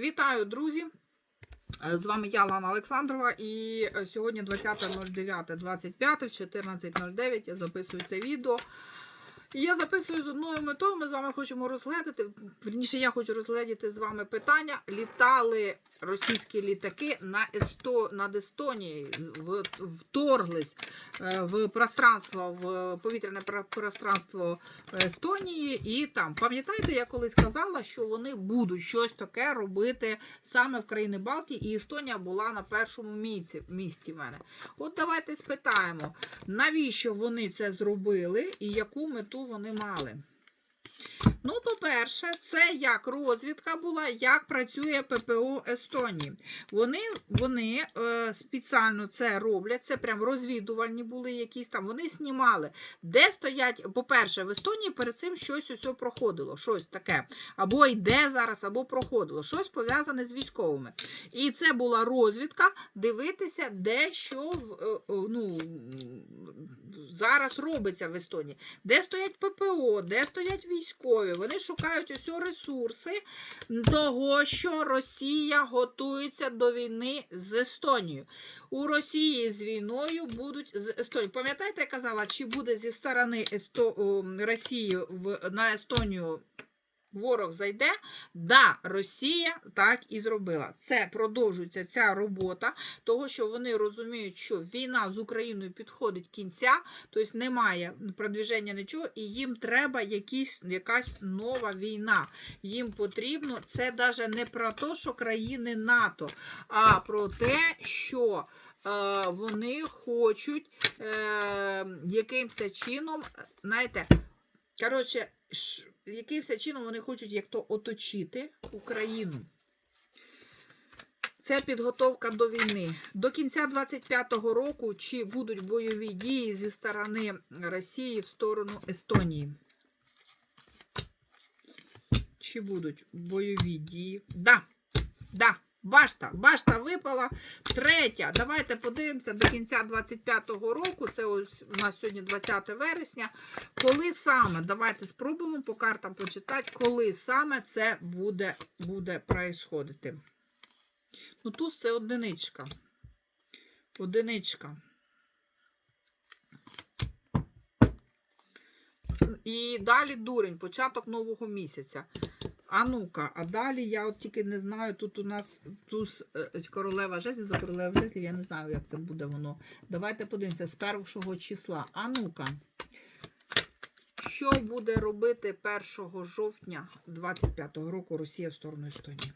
Вітаю, друзі! Е, З вами я, Лана Олександрова, і е, сьогодні 20.09.25 в 14.09 я записую це відео. Я записую з одною метою. Ми з вами хочемо розглядати. Верніше, я хочу розглядати з вами питання. Літали російські літаки на Есто... над Естонією, вторглись е, в пространство, в повітряне пространство Естонії. І там, пам'ятаєте, я колись казала, що вони будуть щось таке робити саме в країни Балтії, і Естонія була на першому місці, місці в мене. От давайте спитаємо, навіщо вони це зробили і яку мету вони мали. Ну, по-перше, це як розвідка була, як працює ППО Естонії. Вони, вони е, спеціально це роблять, це прям розвідувальні були якісь там. Вони знімали, де стоять, по-перше, в Естонії перед цим щось ось проходило, щось таке. Або йде зараз, або проходило, щось пов'язане з військовими. І це була розвідка дивитися, де що в, е, е, ну, зараз робиться в Естонії. Де стоять ППО, де стоять військові. Вони шукають усі ресурси того, що Росія готується до війни з Естонією. У Росії з війною будуть з Естонією. Пам'ятаєте, я казала, чи буде зі сторони Есто... Росії в... на Естонію ворог зайде? Да, Росія так і зробила. Це продовжується ця робота, того, що вони розуміють, що війна з Україною підходить кінця, тобто немає продвіження нічого, і їм треба якісь, якась нова війна. Їм потрібно це навіть не про те, що країни НАТО, а про те, що е, вони хочуть е, якимось чином, знаєте, коротше, якимось чином вони хочуть як то оточити Україну. Це підготовка до війни. До кінця 25-го року чи будуть бойові дії зі сторони Росії в сторону Естонії? Чи будуть бойові дії? Да, да, башта, башта випала. Третя. Давайте подивимося до кінця 25-го року. Це ось у нас сьогодні 20 вересня. Коли саме, давайте спробуємо по картам почитати, коли саме це буде, буде происходити. Ну, туз це одиничка. Одиничка. І далі дурень, початок нового місяця. А ну-ка, а далі я от тільки не знаю, тут у нас туз е, королева жезлів, за королева жезлів, я не знаю, як це буде воно. Давайте подивимося з першого числа. А ну-ка. Що буде робити 1 жовтня 25-го року Росія в сторону Естонії?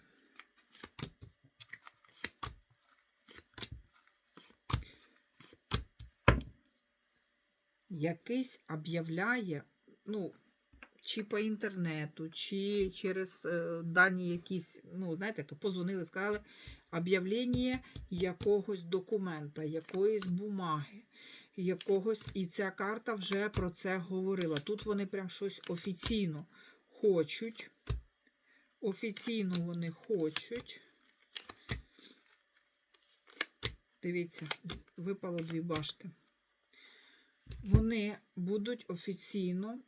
Якийсь об'являє, ну, чи по інтернету, чи через е, дані якісь, ну, знаєте, то позвонили, сказали об'явлення якогось документа, якоїсь бумаги, якогось, і ця карта вже про це говорила. Тут вони прям щось офіційно хочуть. Офіційно вони хочуть. Дивіться, випало дві башти. Вони будуть офіційно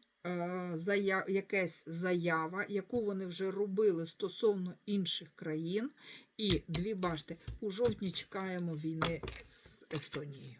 якась заява, яку вони вже робили стосовно інших країн. І дві башти. У жовтні чекаємо війни з Естонією.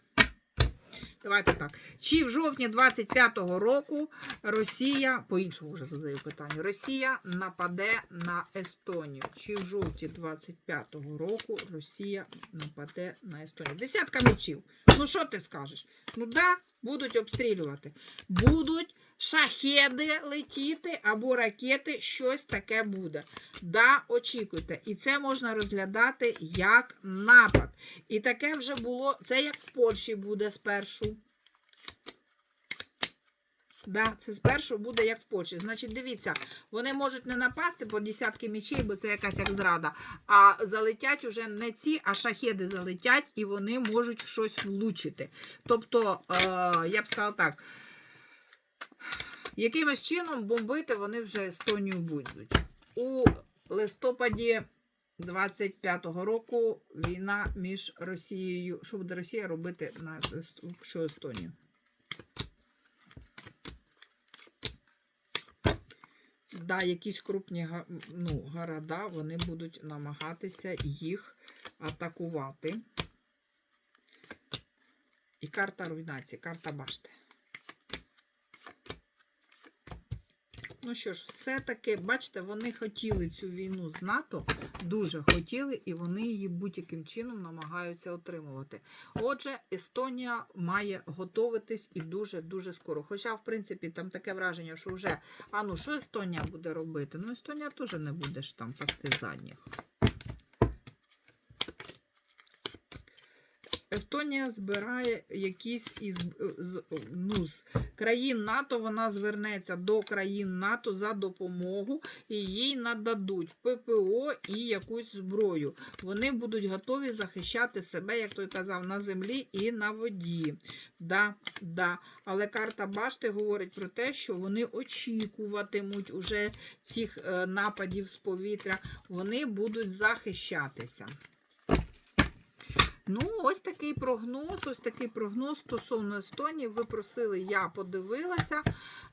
Давайте так. Чи в жовтні 25-го року Росія, по-іншому вже задаю питання, Росія нападе на Естонію? Чи в жовтні 25-го року Росія нападе на Естонію? Десятка мечів. Ну що ти скажеш? Ну да, будуть обстрілювати. Будуть шахеди летіти або ракети, щось таке буде. Да, очікуйте. І це можна розглядати як напад. І таке вже було, це як в Польщі буде спершу. Да, це спершу буде як в Польщі. Значить, дивіться, вони можуть не напасти по десятки мечей, бо це якась як зрада. А залетять уже не ці, а шахеди залетять, і вони можуть щось влучити. Тобто, е, я б сказала так, якимось чином бомбити вони вже Естонію будуть. У листопаді 25-го року війна між Росією. Що буде Росія робити на що Естонію? Да, якісь крупні ну, города, вони будуть намагатися їх атакувати. І карта руйнації, карта башти. Ну що ж, все-таки, бачите, вони хотіли цю війну з НАТО, дуже хотіли, і вони її будь-яким чином намагаються отримувати. Отже, Естонія має готуватись і дуже-дуже скоро. Хоча, в принципі, там таке враження, що вже, а ну що Естонія буде робити? Ну, Естонія теж не буде ж там пасти задніх. Естонія збирає якісь із ну, з країн НАТО, вона звернеться до країн НАТО за допомогу і їй нададуть ППО і якусь зброю. Вони будуть готові захищати себе, як той казав, на землі і на воді. Да, да. Але карта Башти говорить про те, що вони очікуватимуть уже цих е, нападів з повітря, вони будуть захищатися. Ну, ось такий прогноз, ось такий прогноз стосовно Естонії. Ви просили, я подивилася.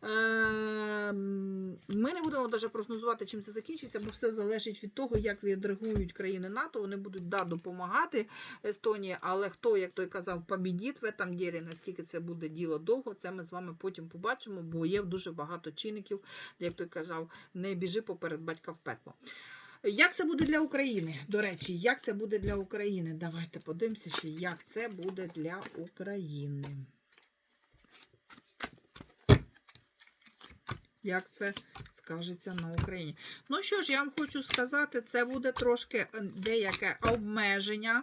Е, Ми не будемо навіть прогнозувати, чим це закінчиться, бо все залежить від того, як відреагують країни НАТО. Вони будуть да, допомагати Естонії, але хто, як той казав, побідіть в этом ділі, наскільки це буде діло довго, це ми з вами потім побачимо, бо є дуже багато чинників, як той казав, не біжи поперед батька в пекло. Як це буде для України? До речі, як це буде для України? Давайте подивимося, ще, як це буде для України. Як це скажеться на Україні? Ну що ж, я вам хочу сказати, це буде трошки е, деяке обмеження.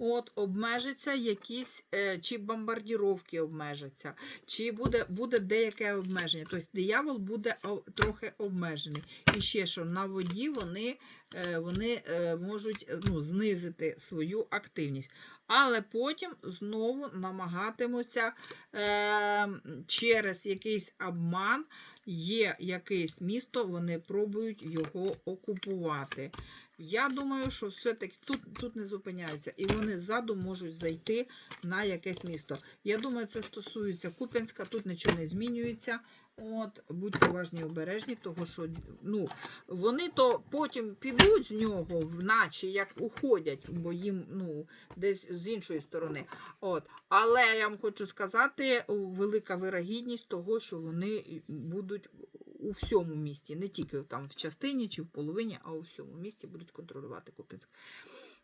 От, обмежиться якісь, е, чи бомбардіровки обмежаться, чи буде буде деяке обмеження. Тобто диявол буде трохи обмежений. І ще що на воді вони, е, вони можуть ну, знизити свою активність. Але потім знову намагатимуться е, через якийсь обман, є якесь місто, вони пробують його окупувати. Я думаю, що все-таки тут, тут не зупиняються, і вони ззаду можуть зайти на якесь місто. Я думаю, це стосується Куп'янська, тут нічого не змінюється. От, будьте уважні і обережні, того що ну, вони то потім підуть з нього, наче як уходять, бо їм ну, десь з іншої сторони. От. Але я вам хочу сказати, велика вирогідність того, що вони будуть у всьому місті, не тільки там в частині чи в половині, а у всьому місті будуть контролювати Куп'янськ.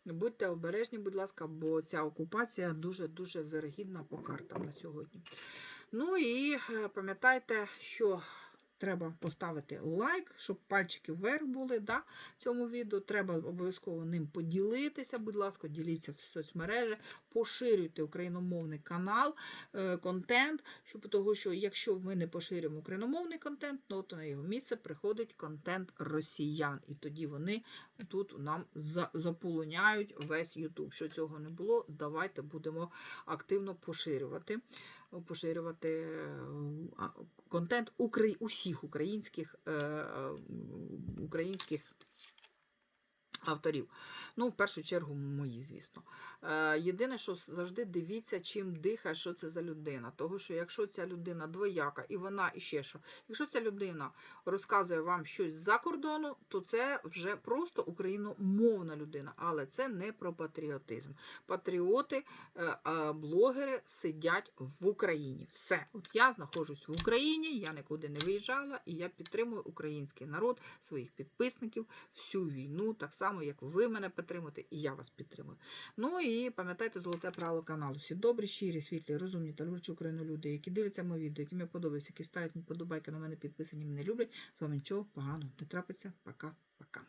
Будьте обережні, будь ласка, бо ця окупація дуже-дуже вирогідна по картам на сьогодні. Ну і е, пам'ятайте, що треба поставити лайк, щоб пальчики вверх були да, цьому відео. Треба обов'язково ним поділитися. Будь ласка, діліться в соцмережі, поширюйте україномовний канал, е, контент, щоб того, що якщо ми не поширюємо україномовний контент, ну, то на його місце приходить контент росіян. І тоді вони тут нам за- заполоняють весь YouTube. Що цього не було, давайте будемо активно поширювати. Поширювати е, контент усіх українських, е, е, українських авторів. Ну, в першу чергу, мої, звісно. Е, єдине, що завжди дивіться, чим дихає, що це за людина. Того, що якщо ця людина двояка, і вона іще що, якщо ця людина розказує вам щось з-за кордону, то це вже просто україномовна людина, але це не про патріотизм. Патріоти, е, блогери сидять в Україні. Все, от я знаходжусь в Україні, я нікуди не виїжджала, і я підтримую український народ, своїх підписників, всю війну, так само, як ви мене підтримуєте, і я вас підтримую. Ну і пам'ятайте золоте правило каналу. Всі добрі, щирі, світлі, розумні та люблячі Україну люди, які дивляться моє відео, які мені подобаються, які ставлять мені подобайки на мене підписані, мене люблять. З вами нічого поганого не трапиться. Пока-пока.